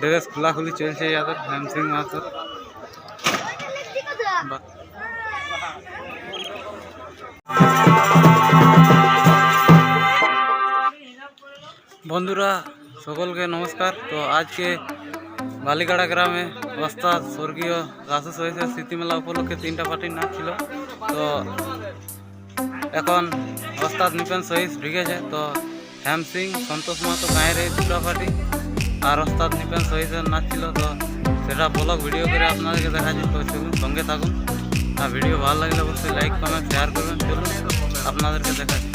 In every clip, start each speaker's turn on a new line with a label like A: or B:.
A: Dress খোলাখুলি চলছে ইয়াদের মাহাতোর বাহ। বন্ধুরা, সকলকে নমস্কার। তো আজকে বালিকাড়া গ্রামে ওস্তাদ স্বর্গীয় রাসু সহিসের স্মৃতিমেলা উপলক্ষে তিনটা পার্টির নাচ ছিল। তো এখন ওস্তাদ নিপেন সহিস ঢুকেছে। তো হ্যাম সিং সন্তোষ মাহাতো গায়ের এই দুটো পার্টি। আর ওস্তাদ নিপেন সহিসের নাচ ছিল, তো সেটা ব্লগ ভিডিও করে আপনাদেরকে দেখাচ্ছি। তো চলুন সঙ্গে থাকুন। আর ভিডিও ভালো লাগলে অবশ্যই লাইক কমেন্ট শেয়ার করবেন। চলুন আপনাদেরকে দেখাচ্ছি।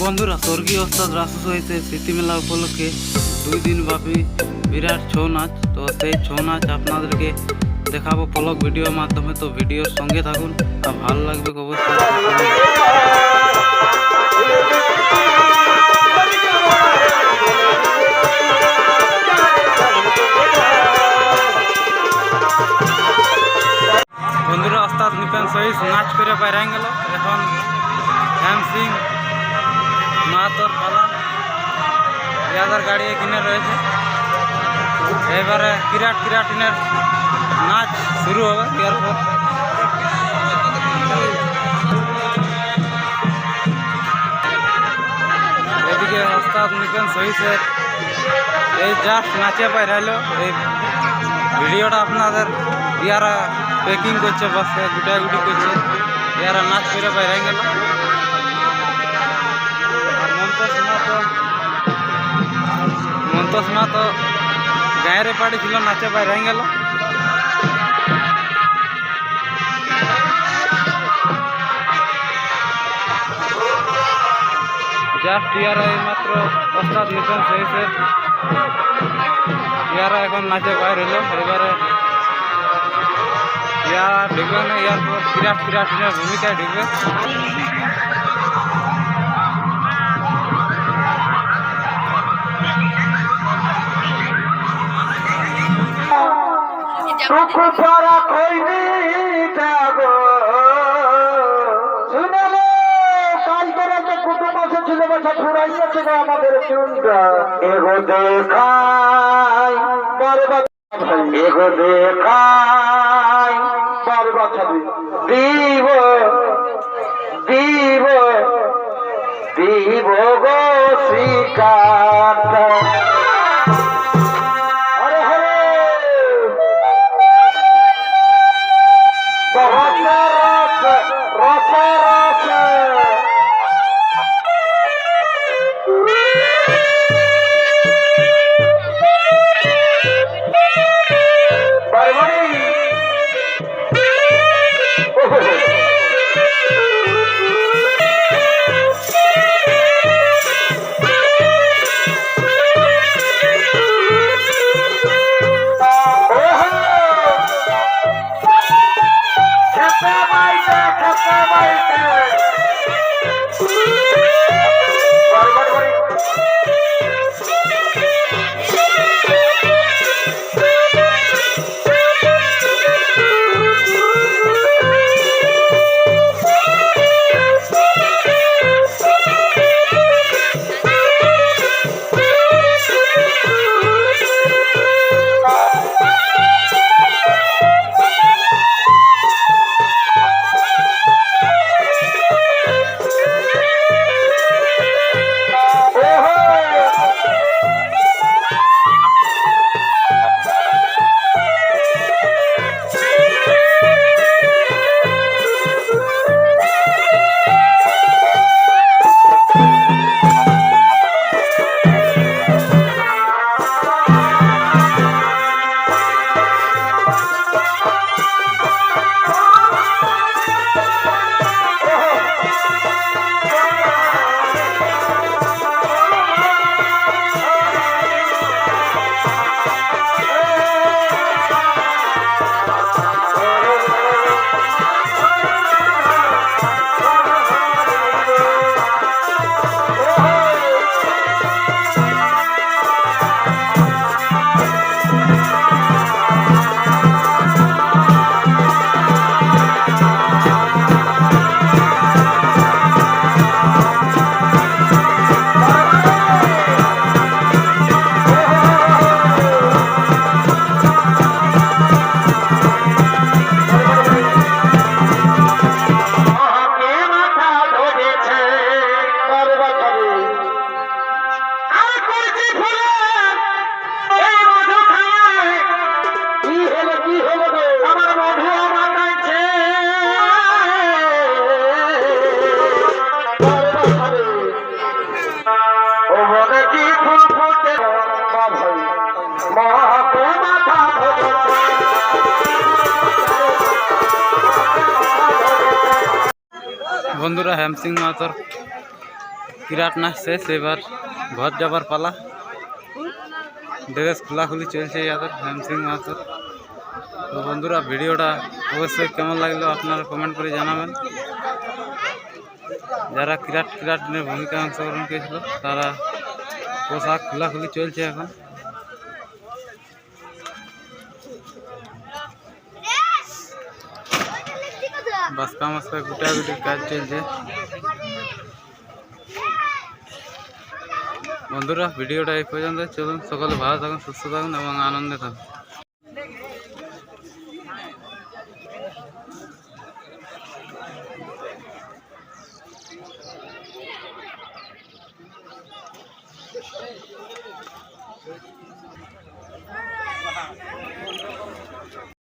A: বন্ধুরা, স্বর্গীয় ওস্তাদ রাসু সহিতে স্মৃতিমেলা উপলক্ষে দুই দিন ব্যাপী বিরাট ছৌ নাচ। তো সেই ছৌ নাচ আপনাদেরকে দেখাবো ব্লগ ভিডিওর মাধ্যমে। তো ভিডিওর সঙ্গে থাকুন। আর ভালো লাগবে অবশ্যই। ওস্তাদ নাচ করে বাইরে গেল। এখন হ্যাম সিং মাহাতর পালা ইয়াদার গাড়ি এখানে রয়েছে। এবারে কিরাট কিরাটিনের নাচ শুরু হবে এরপর। এদিকে ওস্তাদ নিপেন সহিসের এই জাস্ট নাচে বাইরাইলো। এই ভিডিওটা আপনাদের ইয়ারা প্যাকিং করছে বাসে গুটাগুটি করছে। ইয়ারা নাচ করে বাইরে গেল। আর মন্তোষ মাতো মন্তোষ মাতো গায়ের পাড়ি ছিল, নাচে বাইরে গেল। জাস্ট ইয়ারা এই মাত্র ওস্তাদ নিপন সহিসের ইয়ারা এখন নাচে বাইর হলো এবারে ইয়ারা ঢুকবে না ইয়ার পর বিরাট বিরাট ভূমিকায় ঢুকবে?
B: চুনটা। এগো দেখাই দিব দিব দিব গো শ্রীকান্ত। Música
A: বন্ধুরা হ্যামসিং মাহাতর কিরাট নাচ শেষ। এবার ঘর যাবার পালা। ড্রেস খোলাখুলি চলছে ইয়াদের হ্যামসিং মাহাতর তো বন্ধুরা, ভিডিওটা অবশ্যই কেমন লাগল আপনারা কমেন্ট করে জানাবেন। যারা কিরাট কিরাট ভূমিকা অংশগ্রহণ করেছিল, তারা পোশাক খোলাখুলি চলছে এখন। বাসকা মাসকা গুটাগুটির কাজ চলছে। বন্ধুরা, ভিডিওটা এই পর্যন্ত চলুন, সকলে ভালো থাকুন, সুস্থ থাকুন এবং আনন্দে থাকুন।